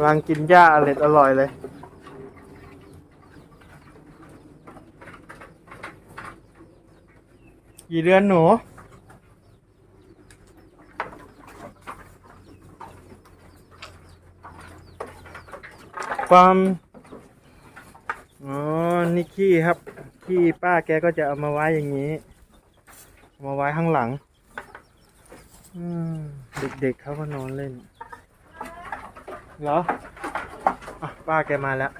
กำลังกินหญ้าอร่อยอร่อยเลย กี่เดือนหนู ความอ๋อ นี่ขี้ครับ ขี้ป้าแกก็จะเอามาไว้อย่างนี้เอามาไว้ข้างหลัง เด็กๆเขาก็นอนเล่น เหรออะป้าแกมาแล้ว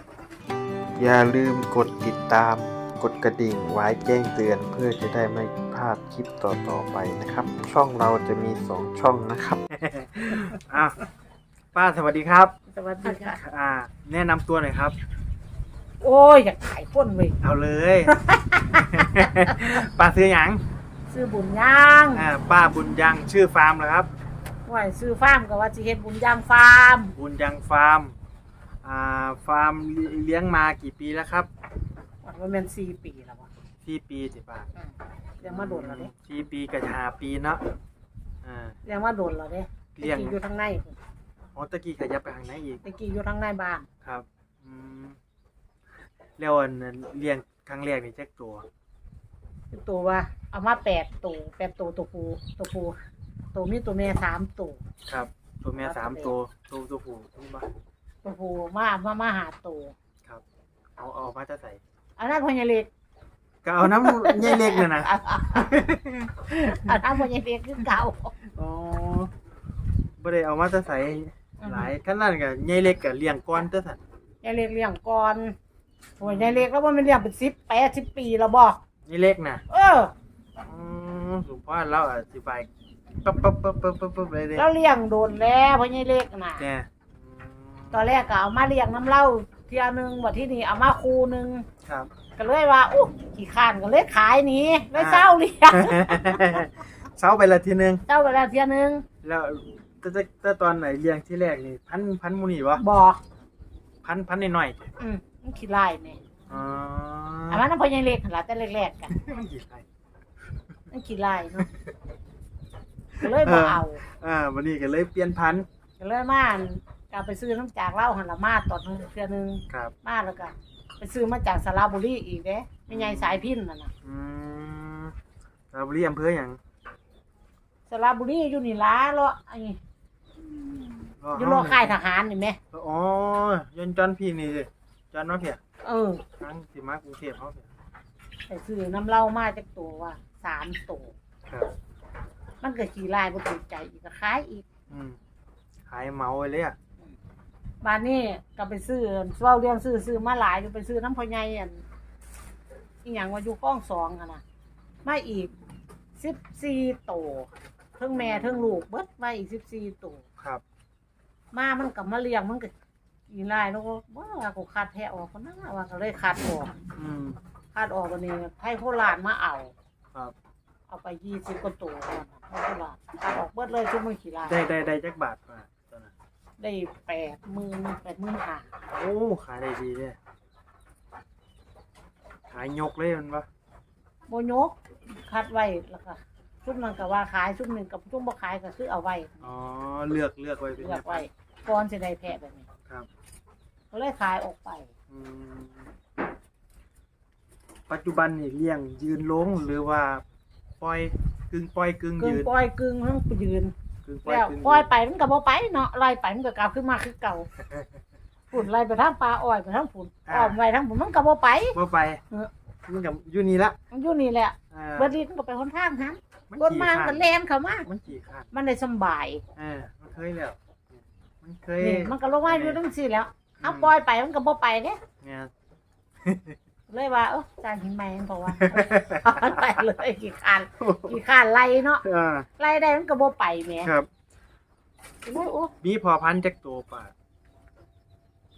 อย่าลืมกดติดตาม กดกระดิ่งไว้แจ้งเตือนเพื่อจะได้ไม่พลาดคลิปต่อๆไปนะครับ ช่องเราจะมีสองช่องนะครับ อะป้าสวัสดีครับ สวัสดีค่ะ อ่า แนะนำตัวหน่อยครับ โอ้ย อยากขายพ่นเว้ยเอาเลย ป้าซื้อหยัง ซื้อบุญย่าง อ่า ป้าบุญยังชื่อฟาร์มเหรอครับ ว่าซื้อฟาร์มกับว่าสิเฮ็ดบุญย่างฟาร์มบุญยังฟาร์ม อ่า ฟาร์มเลี้ยงมากี่ปีแล้วครับว่ามันเป็นสี่ปีแล้ววะสี่ปีสิป้าอืมเลี้ยงมาโดนแล้วเด้สี่ปีกับห้าปีเนาะ อ่า เลี้ยงมาโดนแล้วเด้เลี้ยง ตะกี้อยู่ทางในพุ่นอ๋อตะกี้ขยับไปทางไหนอีก ตะกี้อยู่ทางในบ้านครับ อืม แล้วอันนั้นเลี้ยงครั้งแรกนี่แจ็คตัวคือตัวว่าเอามาแปดตัวแปดตัวตัวผู้ตัวผู้ ตัวมีตัวแม่สามตัวครับ ตัวแม่สามตัวตัวตัวผู้นี่ปะตัวผู้มามามาหาตัวครับ เอาเอามาจะใส่อันนั้นพญาเล็กก็เอาน้ำใหญ่เล็กเนี่ยนะอันนั้นพญาเล็กคือเก่าอ๋อบ่ได้เอามาจะใส่หลายขนาดกับใหญ่เล็กกับเลี้ยงก้อนเด้อสันยายเล็กเลี้ยงก่อนโอ้ยยายเล็กแล้วว่ามันเลี้ยงเป็นสิบแปดสิบปีแล้วบอกใหญ่เล็กน่ะเอออืมสุภาพเราอธิบาย ปั๊บปั๊บปั๊บปั๊บปั๊บปั๊บเลยเด้แล้วเลี้ยงโดนแล้วเพราะยายเล็กน่ะ เนี่ย ตอนแรกก็เอามาเลี้ยงน้ำเหล้าเทียหนึงบัดที่นี่เอามาคูหนึงครับ ก็เลยว่าอู้ขี้ข้านก็เลยขายหนี้เลยเศร้าเลี้ยงเช้าไปละทีนึงเศร้าไปล้วเทียหนึงแล้วแต่แต่แต่ตอนไหนเลี้ยงที่แรกนี่พันพันหมูนี่วะบอกพันพันหน่อยอืมมันขี้ไล่เนี่ๆอ๋ออันนั้นพราะยายเล็กหนล่ะแต่แรกๆกันมันกี่ไร่มันขี้ไล่เนาะ ก็เลยบ่เอาอ่าวันนี้ก็เลยเปลี่ยนพันธุ์ก็เลยมาอั่นกลับไปซื้อน้ำจากเหล้าหันละมาตอนนึงเทื่อหนึงครับมาแล้วก็ไปซื้อมาจากสระบุรีอีกเด้ไม่ใหญ่สายพินนั่นน่ะอืมเราบุรีอำเภออย่างสระบุรีอยู่นี่ล้าเลาะไอ้อยู่รอค่ายทหารนี่แหม่อ๋อยนต์จอนพี่นี่สิจอนมาเพียเออทั้งสิมากรุงเทพเขาเพียไปซื้อน้ำเหล้ามาจากตัวว่าสามตัวครับ มันก็ขี่ลายบ่ถูกใจอีกก็ขายอีก อืมขายเหมาไว้เลยอะบ้านนี้ก็ไปซื้อเว้าเรื่องซื้อซื้อมาหลายอยู่ไปซื้อน้ำพ่อใหญ่อันอีหยังว่าอยู่คลองสองอะนะมาอีกสิบสี่ตัวเทั้งแม่เทั้งลูกเบิดมาอีกสิบสี่ตัวครับ มามันก็มาเลี้ยงมันก็กินลายแล้วก็ว่ากูคัดแท้ออกคนนั้นน่ะว่าก็เลยคัดออกอืมคัดออกวันนี้ให้โคราชมาเอา ครับ เอาไปยี่สิบกว่าตัวก่อน ให้โคราชคัดออกเบิดเลยชั่วโมงขี่ลายได้ได้ได้จักบาทมาตอนนั้นได้แปดหมื่นแปดหมื่นห้าโอ้ขายได้ดีเลยขายยกเลยมันปะโมยกคัดไว้แล้วก็ชุดนั้นก็ว่าขายชุดหนึ่งกับชุดบ่ขายก็คือเอาไว้อ๋อเลือกเลือกไว้เป็นเลือกไว้ก่อนจะได้แพะแบบนี้ครับก็เลยขายออกไปอืมปัจจุบันนี่เลี้ยงยืนลงหรือว่าปล่อย กึ่งปล่อยกึ่งกึ่งยืนปล่อยกึ่งทั้งยืน กึ่งปล่อยแล้วกึ่งปล่อยยืนไปมันก็บ่ไปเนาะไล่ไปมันก็กลับขึ้นมาคือเก่าฝุ่นไล่ไปทางปลาอ้อยไปทางฝุ่นอ้อมไว้ทางฝุ่นมันก็บ่ไปว่าไปเออมันกับอยู่นี่ละมันอยู่นี่แหละอ่าเบิดลิ้นก็ไปคนทางหันมันรถขี่มาข้าก็นแล่นเข้ามามันขี่ข้านมันได้สำบายเออมันเคยแล้วมันเคยนี่มันก็ลงมาอยู่จังซี่แล้วเอาปล่อยไปมันก็บ่ไปเด้เนี่ย เลยว่าเออจานหินแมงเพราะว่าเอามันไปเลยกี่คันกี่คันไล่เนาะอ่าไล่ได้มันก็บ่ไปแหมครับ โอ้ยโอ้มีพอพันธุ์จักตัวป่ะ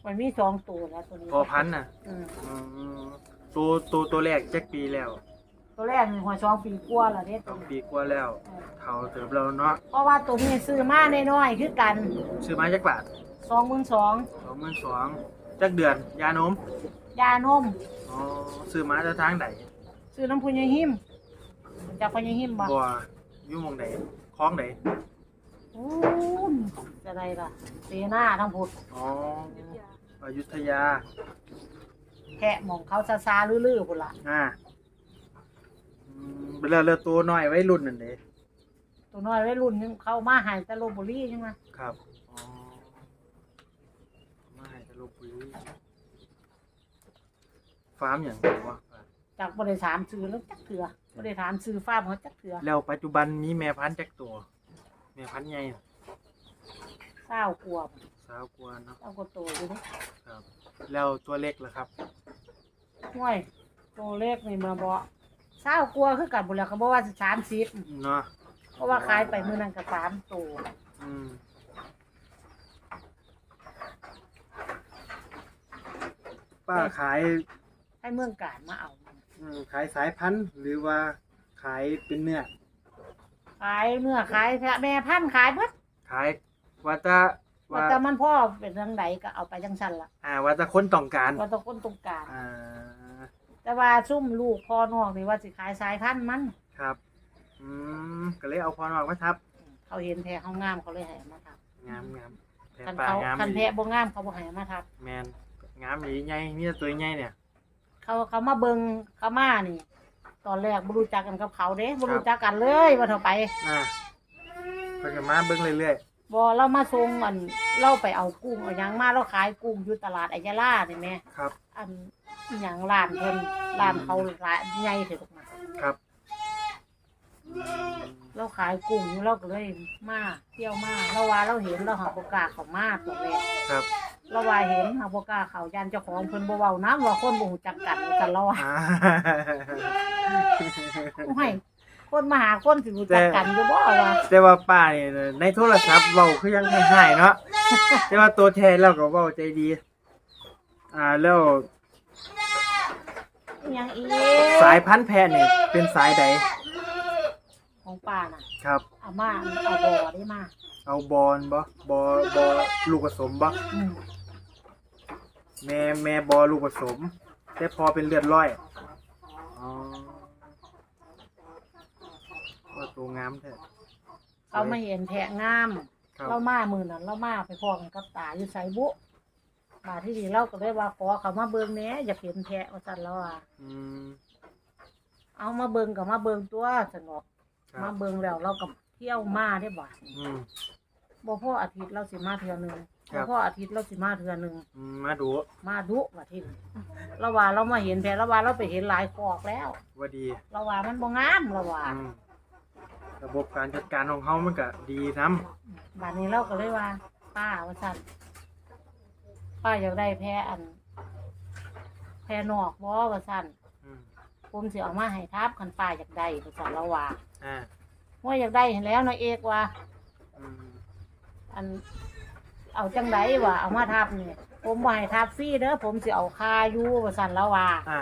มันมีสองตัวแล้วตัวนี้พอพันธุ์น่ะอืมอืมตัวตัวตัวแรกจักปีแล้วตัวแรกมีหัวสองปีกว่าแล้วเด้สตัอวงนี้ปีกว่าแล้วเท่าเติบแล้วเนาะเพราะว่าตัวนี้ซื้อมาน้อยๆคือกันซื้อมาจักบาทสองหมื่นสองสองหมื่นสองจักเดือนยานม ยานมอ๋อซื้อมาจะทางไหนซื้อน้ำพุญยหิมจากพุญยหิมบ่บัวอยู่หมองไหนคลองไหนโอ้อู้นจะไรล่ะเสนาทั้งพุทธอ๋ออยุธยาแพะหมองเขาซาซาๆลื่อๆพุ่นล่ะอ่าอืมเรือเรือตัวน้อยไว้รุ่นนั่นเด้ตัวน้อยไว้รุ่นนึงเขามาใหายตะโลบุรีใช่ไหมครับอ๋อมาให้ตะลุปุย ฟาร์มอย่างไรวะจากบริษามซื้อแล้วจักเถื่อบริษามซื้อฟ้าร์มเขาจักเถื่อแล้วปัจจุบันมีแม่พันธุ์จักตัว แม่พันธุ์ใหญ่เศร้ากลัวสาวกว่าเนาะเศร้ากลัวโตอยู่นี่ครับแล้วตัวเล็กล่ะครับห้วยโตเล็กนี่มาบอกเศร้ากลัวคือกันบุญแล้วเขาบอกว่าสิสามสิบเนาะเพราะว่าขายไปมือนั้นก็สามตัวอืมป้าขาย ให้เมืองการมาเอาอืมขายสายพันธุ์หรือว่าขายเป็นเนื้อขายเนื้อขายแพะแม่พันธุ์ขายเพิ่นขายว่าจะว่าว่าแต่มันพ่อเป็นทางใดก็เอาไปจังสันละอ่าว่าจะคนต้องการว่าแต้องคนตรงกลางอ่าแต่ว่าซุ่มลูกพ่อนอกนี่ว่าสิขายสายพันธุ์มัน ครับอืมก็เลยเอาพรออกมาทับเขาเห็นแพะเขางามเขาเลยให้เอามาทับงามงามแพะคันป่าเขางามคันดีแพะบ่งามเขาบ่ให้เอามาทับแมนงามดีใหญ่นี่ตัวใหญ่เนี่ย เขาเขามาเบิงเขามานี่ ตอนแรกบ่รู้จักกันกับเขาเด้บ่รู้จักกันเลยว่าเท่าไปอ่าเพิ่นก็มาเบิ่งเรื่อยบ่เรามาส่งอันเราไปเอากุ้งเอาหยังมาเราขายกุ้งอยู่ตลาดอัยยาลานี่แหม่ๆครับ อันอหยังร้านเพิ่นร้านเขาร้านใหญ่เถิดออกมาครับอืมเราขายกุ้งอยู่เราก็เลยมาเที่ยวมาเราว่าเราเห็นเราหาบ่กล้าเข้ามาตัวแรกครับ เราว่าเห็นหาบ่กล้าเข้ายันเจ้าของเพิ่นบ่เว้านํว่าคนบ่ฮู้จักกันว่าซั่นเราว่าอ่าโอ้ยคนมาหาคนสิรู้จักกันอยู่บ่วะแต่ว่าป้านี่ในโทรศัพท์เว้าคือยังหายๆเนาะแต่ว่าตัวแทนเราก็เว้าใจดี อ่าแล้วอิหยังอีกสายพันธุ์แพะนี่เป็นสายใดของป้าน่ะ ครับเอามาเอาบ่อได้มาเอาบอลบ่บอบอลูกผสมบ่อืม แม่แม่บอลูกผสม แต่พอเป็นเลือดร้อยอ๋อว่าตัวงามแท้เขามาเห็นแพะงาม ครับเรามามื้อนั้นเรามาไปพ้อกันกับตาอยู่ไสบุบาดที่นี่เราก็เลยว่าขอเขามาเบิ่งแหน่อยากเห็นแพะว่าซั่นแล้วอะอืมเอามาเบิ่งก็มาเบิ่งตัวสงบครัมาบเบิ่งแล้วเราก็เที่ยวมาได้บ่อืมบ่พออาทิตย์เราสิมาเทื่อหนึง ครับ่บพออาทิตย์เราสิมาเทื่อหนึงอืมมาดูมาดุว่าที่นี่เราว่าเรามาเห็นแพะเราว่าเราไปเห็นหลายคอกแล้วว่าดีเราว่ามันบ่งามเราว่าอืมระบบการจัดการของเขามันก็ดีน้บัดนี้เราก็เลยว่า ป้าว่าซั่นป้าอยากได้แพะอัน แพะนอกบ่ว่าซั่นำอืมผมสิเอามาให้ทับคันป้าอยากได้ว่าซั่นเราว่าอ่าว่าอยากได้เห็นแล้วนายเอกว่า อืมอัน เอาจังไดวะเอามาทับนี่ ผมบ่ให้ทับฟรีเด้อผมสิเอาค่าอยู่ว่าซั่นแล้วว่าอ่า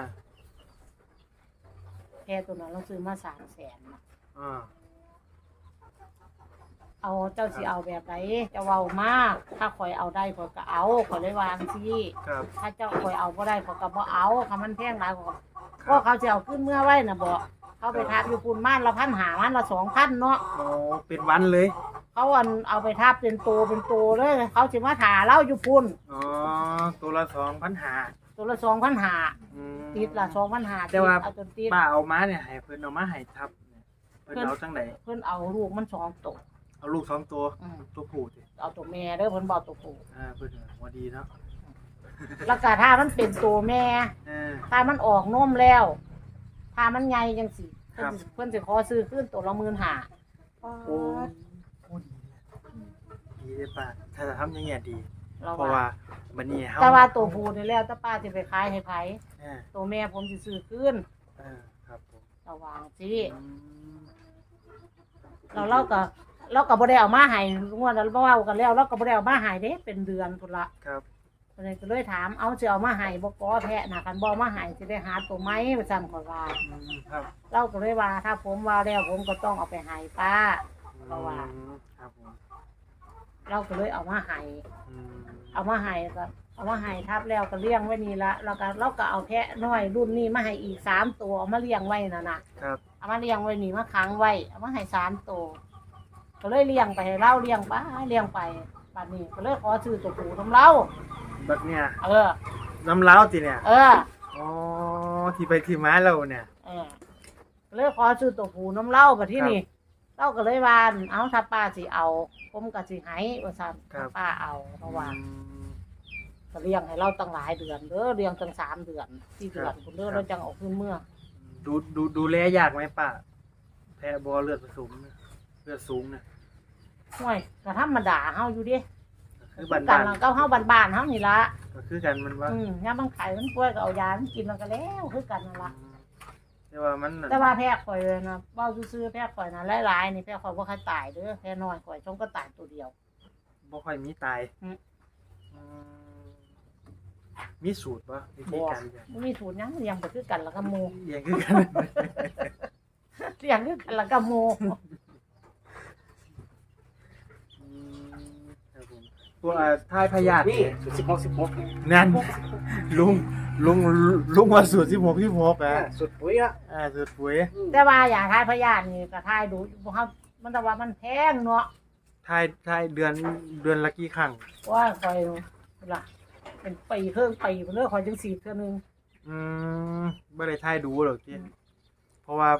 แพะตัวนั้นเราซื้อมา3 0 0 0 0นอ่าเอาเจ้าสิเอาแบบไหนจะเว้ามาถ้าข่อยเอาได้ข่อยก็เอาข่อยเลยวาจังซี่ครับถ้าเจ้าข่อยเอาบ่ได้ข่อยก็บ่เอาคันมันแพงหลายข่อยก็ คก็รับเขาสิเอาขึ้นเมื่อไว้น่ะบ่เขาไปทับอยู่ปุ่นม่านละพันหามันละ2,000เนาะโอ้เป็นวันเลย เขาอันเอาไปทับเป็นตัวเป็นตัวเลยเขาสิมาถาเราอยู่ปุ่นอ๋อตัวละสองพันหาตัวละ2,000หาอืมติดละ2,000หาแต่ว่าเอาจนติด ป้าเอามาเนี่ยให้เพิ่นเอามาให้ทับเนี่ยเพิ่นเพิ่น เอาจังไดเพิ่นเอาลูกมันสองตัวเอาลูกสองตัวอืมตัวผู้สิเอาตัวแม่เด้อเพิ่นบอกตัวผู้อ่าเพิ่นว่าดีเนาะแล้วก็ถ้ามันเป็นตัวแม่ เออ ถ้ามันออกนมแล้ว ถ้ามันใหญ่จังสิเพิ่ครันบสิเพิ่นสิขอซื้อขึ้นตัวละหมื่นห้าโอ้โอ้ดีเลย ดีเลยป้าถ้าจะทำอย่างเงี้ยดี เราเพราะว่าว่าบัดนี้เฮาแต่ว่าตัวผู้นี่แล้วถ้าป้าสิไปขายให้ไผเออตัวแม่ผมสิซื้อขึ้นเออครับผมระวังสิอืมเราเราก็เราก็บ่ได้เอามาให้งวดนั้นบ่เว้ากันแล้วเราก็บ่ได้เอามาให้เด้เป็นเดือนพุ่นละครับก็เลยก็เลยถามเอาสิเอามาให้บ่กอแพะน่ะคันบ่เอามาให้สิได้หาตัวไหมว่าซั่นก็ว่า อืมครับเราก็เลยว่าถ้าผมว่าแล้วผมก็ต้องเอาไปให้ป้า เพราะว่า อืมครับผม เราก็เลยเอามาให้อืมเอามาให้ก็เอามาให้ทับแล้วก็เลี้ยงไว้นี่ละแล้วก็เราก็เอาแพะน้อยรุ่นนี้มาให้อีกสามตัวเอามาเลี้ยงไว้น่ะนะครับ เอามาเลี้ยงไว้นี่มาค้างไว้เอามาให้สามตัวก็เลยเลี้ยงไปให้เล่าเลี้ยงไปเลี้ยงไปป่านนี้ก็เลยขอซื้อตัวผูน้ำเล่าแบบเนี้ยเออน้ำเล้าติเนี่ยเอออ๋อที่ไปที่มาเราเนี่ยเออก็เลยขอซื้อตัวผูน้ำเล่าไปที่นี่ เล่าก็เลยว่าเอาถ้าป้าสิเอา ผมก็สิให้ว่าซั่นถ้าป้าเอาเพราะว่าอืมก็เลี้ยงให้เราตั้งหลายเดือนเด้อเลี้ยงตั้งสามเดือนสี่เดือนครับคุณเด้อครับเราจังออกขึ้นเมื่อ ดูดูดูแลยากไหมป้าแพ้บอเลือดผสมเนี่ยเลือดสูงเนี่ยห่วยก็ธรรมดาเฮาอยู่เดิคือบ้านกับ้านนก็เฮาบ้านๆเฮานี่ละก็คือกันมันว่าอืมยามมันไข่มันป่วยก็เอายามันกินแล้วก็แล้วคือกันนั่นละ แต่ว่ามันน่ะแต่ว่าแพ้ข่อยเลยนะเว้าซื่อๆแพ้ข่อยนะหลายๆนี่แพ้ข่อยบ่เคยตายเด้อแพ้น้อยข่อยชงก็ตายตัวเดียว บ่ค่อยมีตายอืม อืมมีสูตรปะวิธีการเลี้ยงบ่มีสูตรหยังเลี้ยงไปคือกันแล้วก็หมู่เลี้ยงคือกันเลี้ยงคือกันแล้วก็หมู่อืมครับผมพวกอ่าทายพยาธินี่สุดสิบหกสิบหกนั่น ลุงลุงลุงว่าสูตรสิบหกสิบหกอะสุดปุ๋ยอะอ่าสูตรปุ๋ยแต่ว่าอย่าทายพยาธินี่ก็ทายดูบ่เฮามันแต่ว่ามันแพงเนาะทายทายเดือนเดือนละกี่ครั้งว่าข่อยล่ะ เป็นปีครึ่งปีพุ่นเด้อข่อยจังสีเทื่อนึง อืมบ่ได้ทายดูหรอกจีเพราะว่า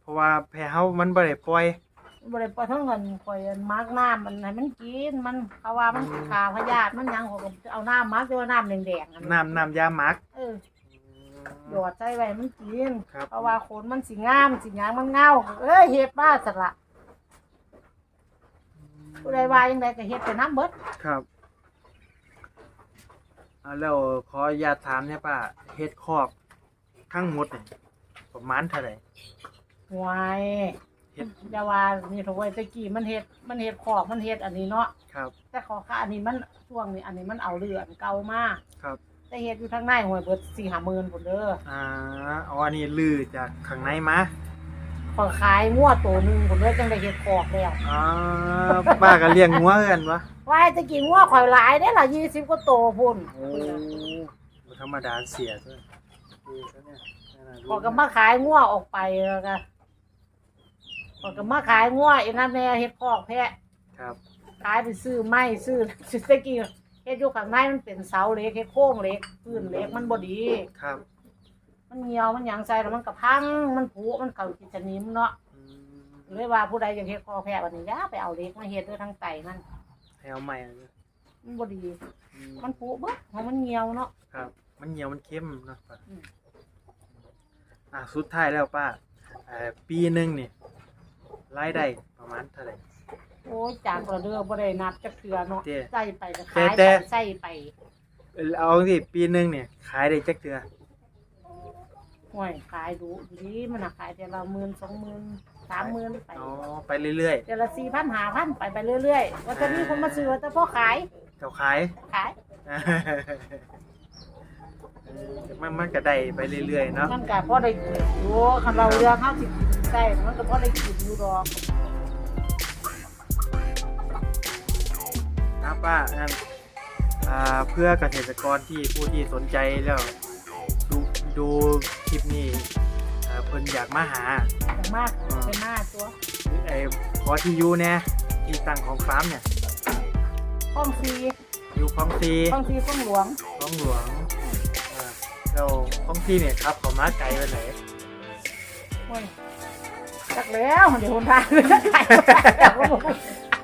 เพราะว่าแพ้เฮามันบ่ได้ปล่อย บ่ได้ปล่อยทั้งเงินข่อยมักน้ำมันให้มันกินมันเขาว่ามันขาพยาธิมันหยังข่อยก็เอาน้ำมักแต่ว่าน้ำแดงๆอัน้ำน้ำยาหมักเออหยอดใส่ไว้มันกินครับเพราะว่าขนมันสิงามสิหยังมันเงาเอ้ยเฮ็ดมาสักละผู้ใดว่าจังไดก็เฮ็ดไปน้ำเบิดครับอ่าแล้วขออนุญาตถามเนี่ยป้าเฮ็ดคอกทั้งหมดเนี่ยประมาณเท่าไหร่หวยเฮ็ดอย่าว่านี่โถไว้ตะกี้มันเฮ็ดมันเฮ็ดขอกมันเฮ็ดอันนี้เนาะครับ แต่ขอค่าอันนี้มันช่วงนี้อันนี้มันเอาเรือนเก่ามากครับ แต่เฮ็ดอยู่ทางในหวยเบิดสี่ห้าหมื่นพุ่นเด้ออ่าเอาอันนี้ลือจากข้างในมาขอขายงัวตัวหนึงพุ่นเด้อจังได้เฮ็ดขอกแล้วอ่าป้าก็เลี้ยงงัวคือกันวะวายตะกี้งัวข่อยหลายเด้อล่ะ20กว่าตัวพุ่นโอ้บ่ธรรมดาเสียด้วยดีแล้วเนี่ยนั่นน่ะขอยก็มาขายงัวออกไปแล้วก็ ขอยก็มาขายงัวอีนั่นแน่เฮ็ดขอกแพะครับขายไปซื้อไม้ซื้อ ซื้อตะกี้เฮ็ดอยู่ข้างในมันเป็นเสาเหล็กเฮ็ดโครงเหล็กพื้นเหล็กมันบ่ดี ครับมันเหี่ยวมันหยังใส่แล้วมันก็พังมันผุมันเข้ากินสนิมเนาะอืมเลยว่าผู้ใดอยากเฮ็ดคอแพะวันนี้อย่าไปเอาเหล็กมาเฮ็ดด้วยทางไตมันให้เอาใหม่เลยมันบ่ดี อืมมันผุเบิดเพราะมันเหี่ยวเนาะ ครับ มันเหนียวมันเข้มเนาะป้าอืม อะสุดท้ายแล้วป้าเอ่อปีหนึงนี่ รายได้ประมาณเท่าไหร่ โอ้ยจากกระเดือบ่ได้นับจักเทื่อเนาะเจ้ใส่ไปก็ขายแต่ ไปแต่ใส่ไปเอ่อเอาสิปีหนึงเนี่ยขายได้จักเทื่อห่วยขายดูดีมันน่ะขายแต่ละหมื่นสองหมื่นสามหมื่นไปอ๋อไปเรื่อย แต่ละสี่พันห้าพันไปไปเรื่อยๆว่าจะมีคนมาซื้อแต่พอขายๆ เจ้าขาย ขาย เออมันมันก็ได้ไปเรื่อยๆเนาะ มันก็พอได้กินอยู่คันเราเรือเฮาสิ กินได้มันก็พอได้กินอยู่ดอกครับป้างั้นอ่าเพื่อเกษตรกรที่ผู้ที่สนใจแล้ว ดูดูคลิปนี้อ่าเพิ่นอยากมาหาอย่างมากเป็นมากตัวไอ้ขอที่อยู่เนี่ยที่ตั้งของฟาร์มเนี่ยห้องซีอยู่คลองซีห้องซีห้องหลวงคลองหลวงอ่าแล้วคลองซีเนี่ยครับเขามาไกลไปไหน โอ้ย จักแล้วเดี๋ยวคนทางขายอยากรู้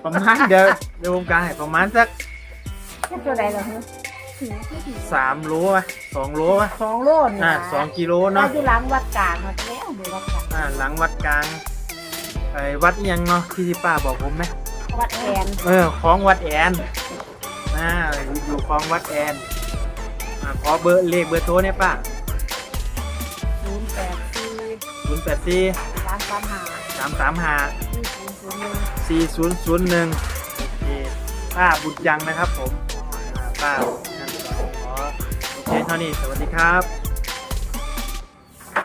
ประมาณเดี๋ยวเดี๋ยววงการให้ประมาณสักแค่ตัวใดเหรอฮะสามโลวะสองโลวะสองโลนี่อ่านะสองกิโลเราเนาะอยู่หลังวัดกลางมาแล้วดูวัดกลางอ่าหลังวัดกลางไอ้วัดอิหยังเนาะที่ที่ป้าบอกผมไหมวัดแอนเออคลองวัดแอนอ่าอยู่คลองวัดแอนอ่าขอเบอร์เลขเบอร์โทรเนี่ยป้าศูนย์แปดสี่ศูนย์แปดสี่ร้านสามหาสามสามห้าที่ศูนย์ศูนย์หนึ่งสี่ศูนย์ศูนย์หนึ่งโอเคป้าบุญยังนะครับผมอ่าป้าขอโอเคเท่านี้สวัสดีครับ